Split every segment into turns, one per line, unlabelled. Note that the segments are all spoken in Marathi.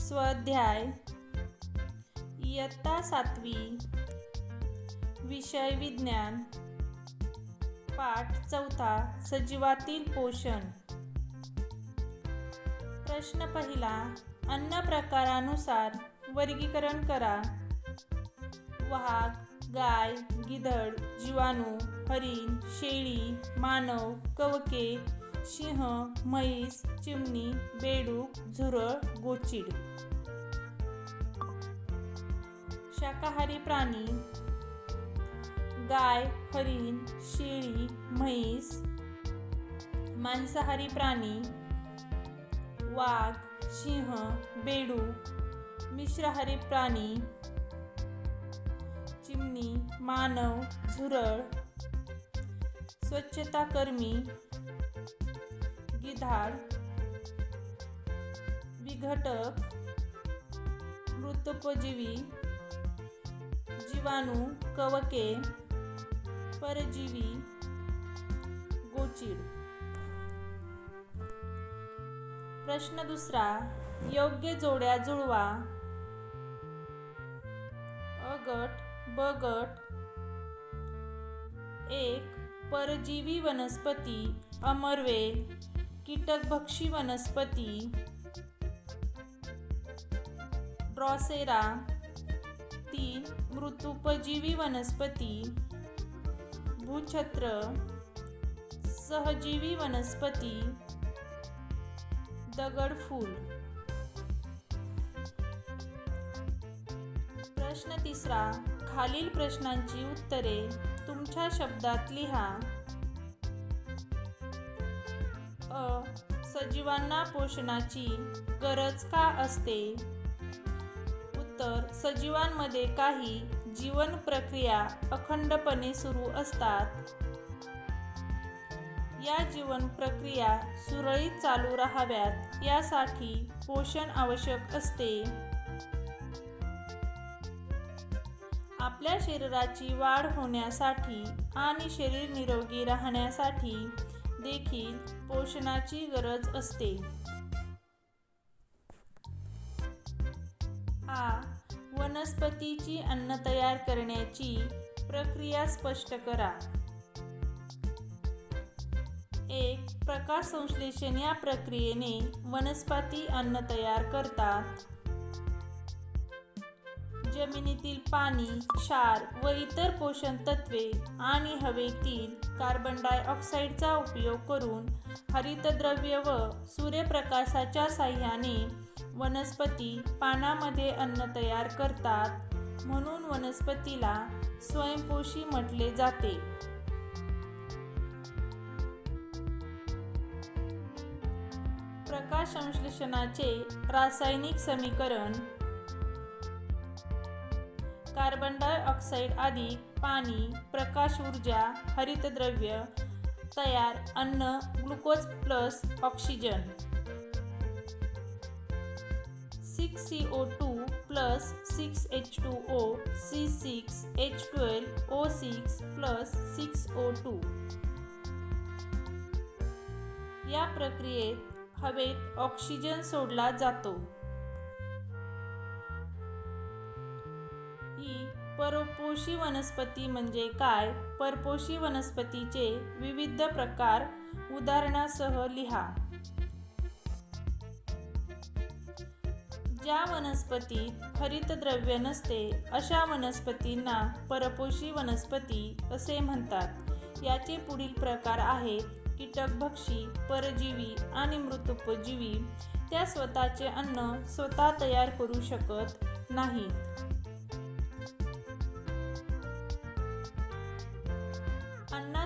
स्वाध्याय. इयत्ता सातवी. विषय विज्ञान. पाठ चौथा. सजीवातील पोषण. प्रश्न पहिला. अन्न प्रकारानुसार वर्गीकरण करा. वाघ गाय गिधड जीवाणू हरिण शेळी मानव कवके सिंह म्हैस चिमणी बेडूक झुरळ गोचिड. शाकाहारी प्राणी. गाय हरिण शेळी म्हैस. मांसाहारी प्राणी. वाघ सिंह बेडूक. मिश्राहारी प्राणी. चिमणी मानव झुरळ. स्वच्छताकर्मी. गिधाड विघटक मृतोपजीवी जीवाणू कवके परजीवी गोचिड. प्रश्न दुसरा योग्य जोड्या जुळवा. अगट बगट. ब गट एक परजीवी वनस्पती अमरवेल. कीटकभक्षी वनस्पती. ड्रॉसेरा. तीन मृतुपजीवी वनस्पती. भूछत्र. सहजीवी वनस्पती. दगडफूल प्रश्न तिसरा खालील प्रश्नांची उत्तरे तुमच्या शब्दात लिहा. सजीवांना पोषणाची गरज का असते? उत्तर सजीवांमध्ये काही जीवन प्रक्रिया अखंडपणे सुरू असतात. या जीवन प्रक्रिया सुरळीत चालू राहाव्यात यासाठी पोषण आवश्यक असते. आपल्या शरीराची वाढ होण्यासाठी आणि शरीर निरोगी राहण्यासाठी देखील पोषणाची गरज असते. आ. वनस्पतीची अन्न तयार करण्याची प्रक्रिया स्पष्ट करा. एक प्रकाश संश्लेषण या प्रक्रियेने वनस्पती अन्न तयार करतात. जमिनीतील पाणी क्षार व इतर पोषण तत्वे आणि हवेतील कार्बन डायऑक्साईडचा उपयोग करून हरितद्रव्य व सूर्यप्रकाशाच्या साह्याने वनस्पती पानामध्ये अन्न तयार करतात. म्हणून वनस्पतीला स्वयंपोषी म्हटले जाते. प्रकाश संश्लेषणाचे रासायनिक समीकरण कार्बन डायऑक्साईड आदी पाणी प्रकाश ऊर्जा हरितद्रव्य तयार अन्न glucose plus oxygen. Six C O two plus six H two O C six H twelve O six plus six O two या प्रक्रियेत हवेत ऑक्सिजन सोडला जातो. परपोषी वनस्पती म्हणजे काय? परपोषी वनस्पतीचे विविध प्रकार उदाहरणासह लिहा. ज्या वनस्पतीत हरितद्रव्य नसते अशा वनस्पतींना परपोषी वनस्पती असे म्हणतात. याचे पुढील प्रकार आहेत कीटकभक्षी परजीवी आणि मृतोपजीवी. त्या स्वतःचे अन्न स्वतः तयार करू शकत नाहीत.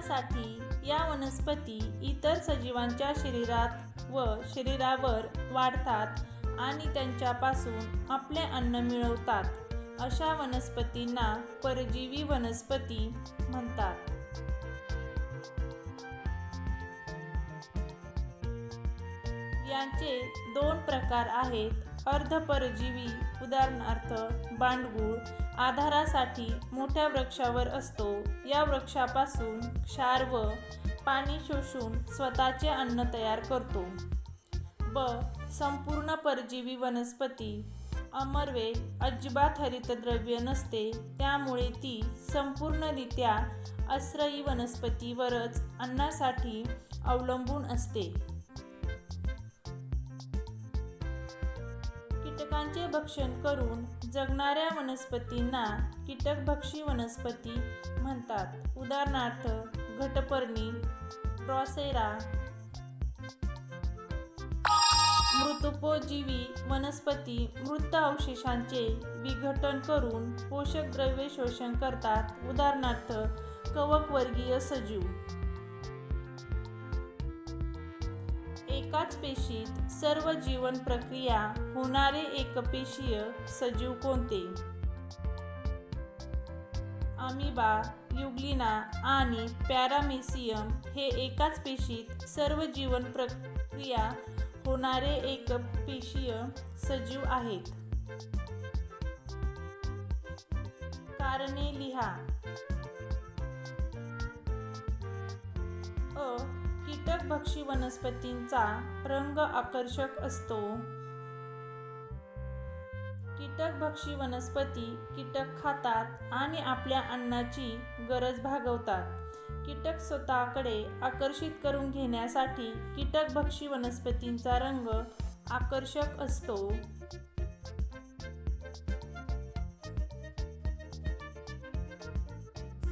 करण्यासाठी या वनस्पती इतर सजीवांच्या शरीरात व शरीरावर वाढतात आणि त्यांच्यापासून आपले अन्न मिळवतात अशा वनस्पतींना परजीवी वनस्पती म्हणतात. यांचे दोन प्रकार आहेत. अर्धपरजीवी उदाहरणार्थ बांडगुळ आधारासाठी मोठ्या वृक्षावर असतो. या वृक्षापासून क्षार व पाणी शोषून स्वतःचे अन्न तयार करतो. ब. संपूर्ण परजीवी वनस्पती. अमरवे अजिबात हरितद्रव्य नसते. त्यामुळे ती संपूर्णरित्या आश्रयी वनस्पतीवरच अन्नासाठी अवलंबून असते. कीटकांचे भक्षण करून जगणाऱ्या वनस्पतींना कीटकभक्षी वनस्पती म्हणतात. उदाहरणार्थ घटपर्णी ड्रॉसेरा मृतुपोजीवी वनस्पती मृत अवशेषांचे विघटन करून पोषक द्रव्ये शोषण करतात. उदाहरणार्थ कवकवर्गीय सजीव. एकाच पेशीत सर्व जीवन प्रक्रिया होणारे एकपेशीय सजीव कोणते? अमिबा युग्लिना आणि पॅरामेसियम हे एकाच पेशीत सर्व जीवन प्रक्रिया होणारे एकपेशीय सजीव आहेत. कारणे लिहा. अ कीटकभक्षी वनस्पतींचा रंग आकर्षक असतो. कीटकभक्षी वनस्पती कीटक खातात आणि आपल्या अन्नाची गरज भागवतात. कीटक स्वतःकडे आकर्षित करून घेण्यासाठी कीटकभक्षी वनस्पतींचा रंग आकर्षक असतो.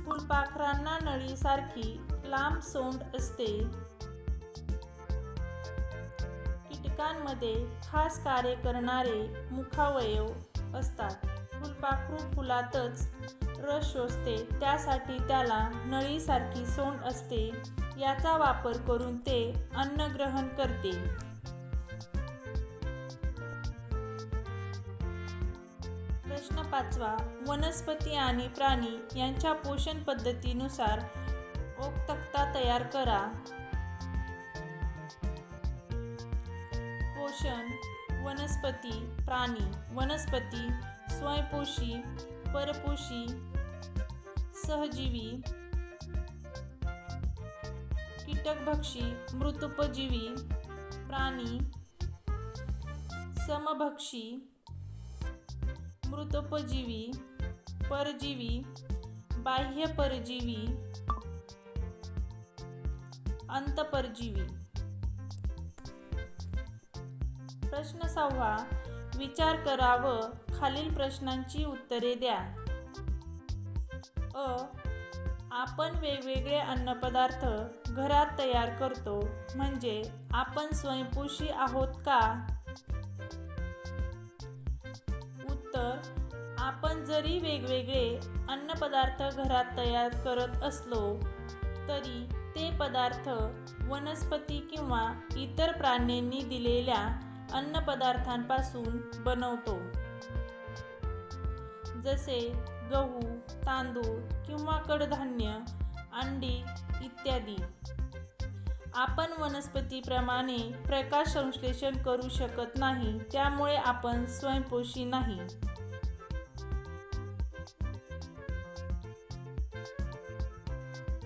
फुलपाखरांना नळीसारखी लांब सोंड असते. कीटकांमध्ये खास कार्य करणारे मुखावयव असतात. फुलपाखरू फुलातच रस शोषते त्यासाठी त्याला नळीसारखी सोंड असते याचा वापर करून ते अन्न ग्रहण करते. प्रश्न पाचवा वनस्पती आणि प्राणी यांच्या पोषण पद्धतीनुसार ओकतक्ता तयार करा. वनस्पती प्राणी वनस्पती स्वयंपोषी परपोषी सहजीवी कीटकभक्षी मृतुपजीवी प्राणी समभक्षी मृतोपजीवी परजीवी बाह्य परजीवी अंतपरजीवी. प्रश्न सहावा. विचार करा व खालील प्रश्नांची उत्तरे द्या. अ. आपण वेगवेगळे अन्नपदार्थ घरात तयार करतो. म्हणजे आपण स्वयंपोषी आहोत का? उत्तर. आपण जरी वेगवेगळे अन्नपदार्थ घरात तयार करत असलो तरी ते पदार्थ वनस्पती किंवा इतर प्राण्यांनी दिलेल्या अन्नपदार्थांपासून बनवतो. जसे गहू तांदूळ किंवा कडधान्य अंडी इत्यादी. आपण वनस्पतीप्रमाणे प्रकाश संश्लेषण करू शकत नाही त्यामुळे आपण स्वयंपोषी नाही.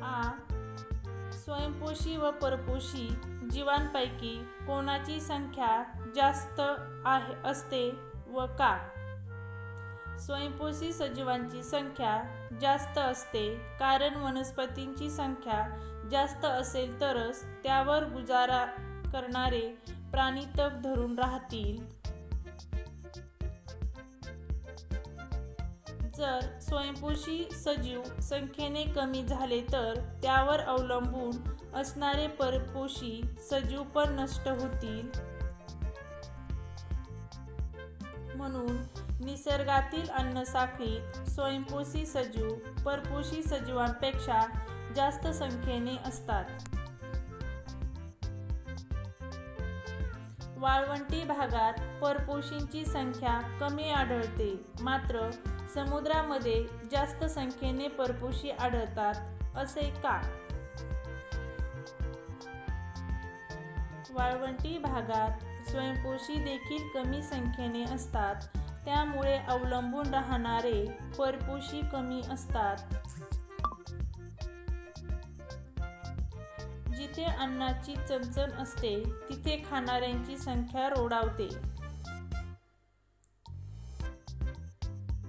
आ. स्वयंपोषी व परपोषी जीवांपैकी कोणाची संख्या जास्त आहे असते व का? स्वयंपोषी सजीवांची संख्या जास्त असते. कारण वनस्पतींची संख्या जास्त असेल तरच त्यावर गुजारा करणारे प्राणी तग धरून राहतील. जर स्वयंपोषी सजीव संख्येने कमी झाले तर त्यावर अवलंबून असणारे परपोषी सजीव पण नष्ट होतील. म्हणून निसर्गातील अन्नसाखळीत स्वयंपोषी सजीव परपोषी सजीवांपेक्षा जास्त संख्येने असतात. वाळवंटी भागात परपोषींची संख्या कमी आढळते मात्र समुद्रामध्ये जास्त संख्येने परपोषी आढळतात असे का? वाळवंटी भागात स्वयंपोषी देखील कमी संख्येने असतात. त्यामुळे अवलंबून राहणारे परपोषी कमी असतात. जिथे अन्नाची चणचण असते तिथे खाणाऱ्यांची संख्या रोडावते.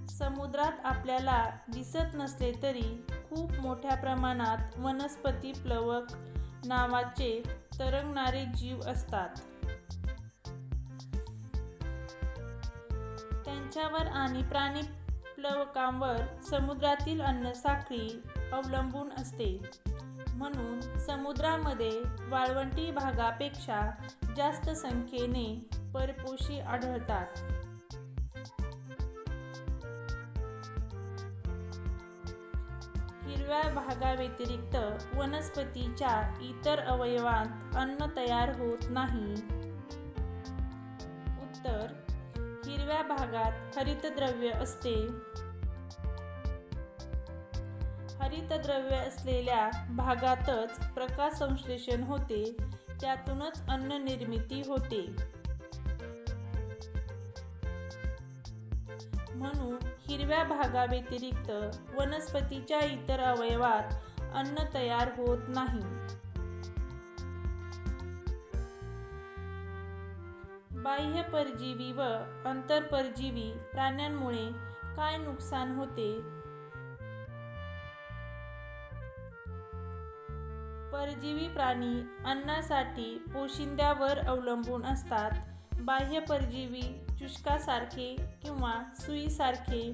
समुद्रात आपल्याला दिसत नसले तरी खूप मोठ्या प्रमाणात वनस्पती प्लवक नावाचे तरंगणारे जीव असतात. त्यांच्यावर आणि प्राणी प्लवकांवर समुद्रातील अन्नसाखळी अवलंबून असते. म्हणून समुद्रामध्ये वाळवंटी भागापेक्षा जास्त संख्येने परपोशी आढळतात. हिरव्या भागाव्यतिरिक्त वनस्पतीच्या इतर अवयवांत अन्न तयार होत नाही. उत्तर हिरव्या भागात हरितद्रव्य असते. हरितद्रव्य असलेल्या भागातच प्रकाश संश्लेषण होते त्यातूनच अन्न निर्मिती होते. म्हणून हिरव्या भागाव्यतिरिक्त वनस्पतीच्या इतर अवयवात अन्न तयार होत नाही. बाह्य परजीवी व अंतरपरजीवी प्राण्यांमुळे काय नुकसान होते? परजीवी प्राणी अन्नासाठी पोशिंद्यावर अवलंबून असतात. बाह्य परजीवी चुष्कासारखे किंवा सुईसारखे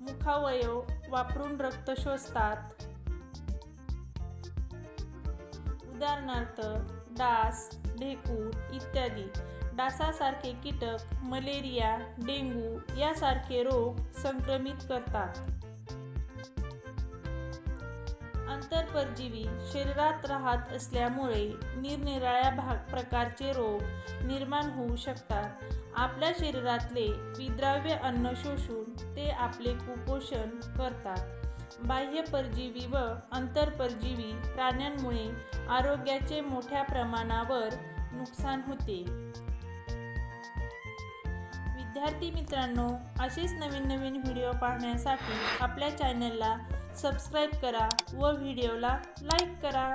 मुखावयव वापरून रक्त शोषतात. उदाहरणार्थ डास ढेकूळ इत्यादी. डासासारखे कीटक मलेरिया डेंगू यासारखे रोग संक्रमित करतात. आंतरपरजीवी शरीरात राहत असल्यामुळे निरनिराळ्या भाग प्रकारचे रोग निर्माण होऊ शकतात. आपल्या शरीरातले विद्राव्य अन्न शोषून ते आपले कुपोषण करतात. बाह्य परजीवी व आंतरपरजीवी प्राण्यांमुळे आरोग्याचे मोठ्या प्रमाणावर नुकसान होते. विद्यार्थी मित्रांनो असेच नवीन नवीन व्हिडिओ पाहण्यासाठी आपल्या चॅनलला सबस्क्राईब करा व व्हिडिओला लाईक करा.